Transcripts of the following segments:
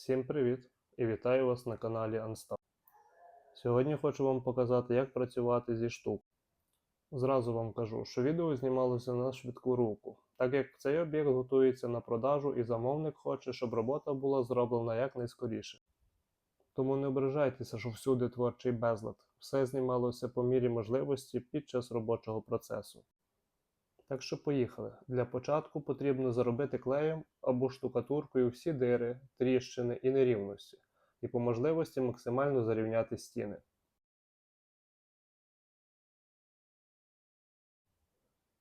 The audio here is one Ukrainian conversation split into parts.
Всім привіт і вітаю вас на каналі Unstop. Сьогодні хочу вам показати, як працювати зі штук. Зразу вам кажу, що відео знімалося на швидку руку, так як цей об'єкт готується на продажу і замовник хоче, щоб робота була зроблена якнайскоріше. Тому не ображайтеся, що всюди творчий безлад. Все знімалося по мірі можливості під час робочого процесу. Так що поїхали. Для початку потрібно заробити клеєм або штукатуркою всі дири, тріщини і нерівності, і по можливості максимально зарівняти стіни.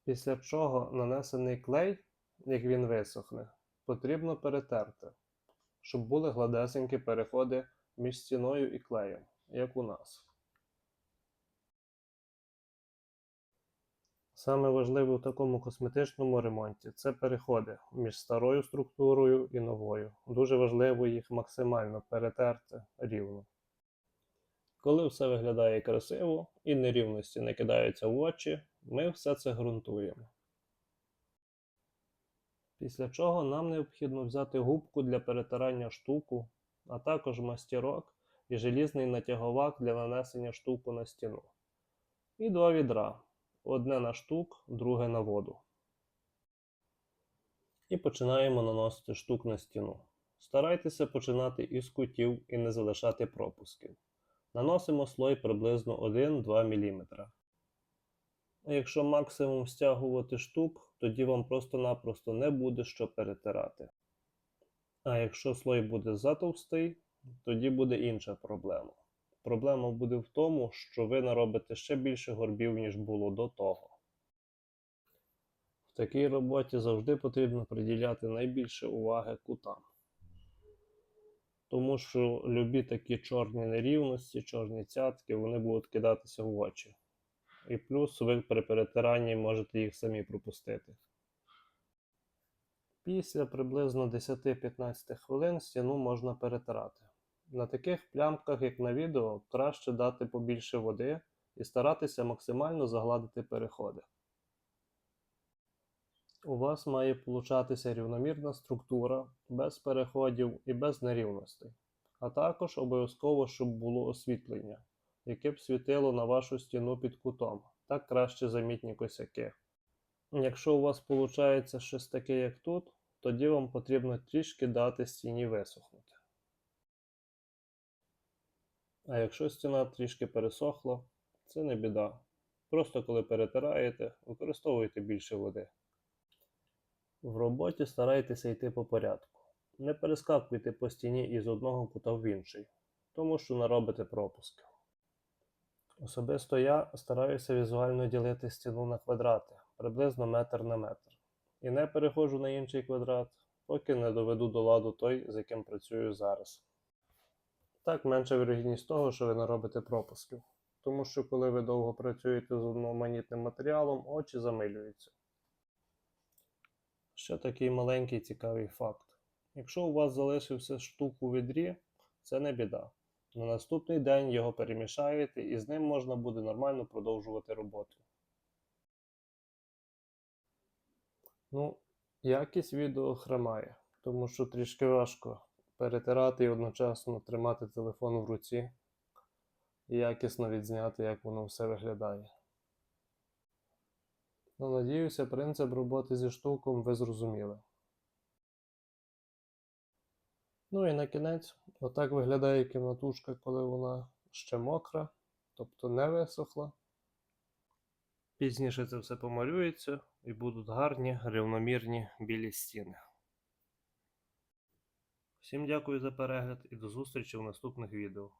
Після чого нанесений клей, як він висохне, потрібно перетерти, щоб були гладесенькі переходи між стіною і клеєм, як у нас. Саме важливе у такому косметичному ремонті це переходи між старою структурою і новою. Дуже важливо їх максимально перетерти рівно. Коли все виглядає красиво і нерівності не кидаються в очі, ми все це ґрунтуємо. Після чого нам необхідно взяти губку для перетирання штуку, а також мастірок і желізний натяговак для нанесення штуку на стіну. І два відра. Одне на штук, друге на воду. І починаємо наносити штук на стіну. Старайтеся починати із кутів і не залишати пропусків. Наносимо слой приблизно 1-2 мм. А якщо максимум стягувати штук, тоді вам просто-напросто не буде що перетирати. А якщо слой буде затовстий, тоді буде інша проблема. Проблема буде в тому, що ви наробите ще більше горбів, ніж було до того. В такій роботі завжди потрібно приділяти найбільше уваги кутам. Тому що любі такі чорні нерівності, чорні цятки, вони будуть кидатися в очі. І плюс ви при перетиранні можете їх самі пропустити. Після приблизно 10-15 хвилин стіну можна перетирати. На таких плямках, як на відео, краще дати побільше води і старатися максимально загладити переходи. У вас має получатися рівномірна структура, без переходів і без нерівностей, а також обов'язково, щоб було освітлення, яке б світило на вашу стіну під кутом, так краще замітні косяки. Якщо у вас виходить щось таке, як тут, тоді вам потрібно трішки дати стіні висохнути. А якщо стіна трішки пересохла, це не біда. Просто коли перетираєте, використовуйте більше води. В роботі старайтеся йти по порядку. Не перескакуйте по стіні із одного кута в інший, тому що наробите пропуски. Особисто я стараюся візуально ділити стіну на квадрати, приблизно метр на метр. І не переходжу на інший квадрат, поки не доведу до ладу той, з яким працюю зараз. Так менша вірогідність того, що ви наробите пропусків. Тому що коли ви довго працюєте з одноманітним матеріалом, очі замилюються. Ще такий маленький цікавий факт. Якщо у вас залишився штук у відрі, це не біда. На наступний день його перемішаєте і з ним можна буде нормально продовжувати роботу. Ну, якість відео хромає, тому що трішки важко перетирати і одночасно тримати телефон в руці і якісно відзняти, як воно все виглядає. Ну, надіюся, принцип роботи зі штуком ви зрозуміли. Ну і на кінець, отак виглядає кімнатушка, коли вона ще мокра, тобто не висохла. Пізніше це все помалюється і будуть гарні, рівномірні білі стіни. Всім дякую за перегляд і до зустрічі в наступних відео.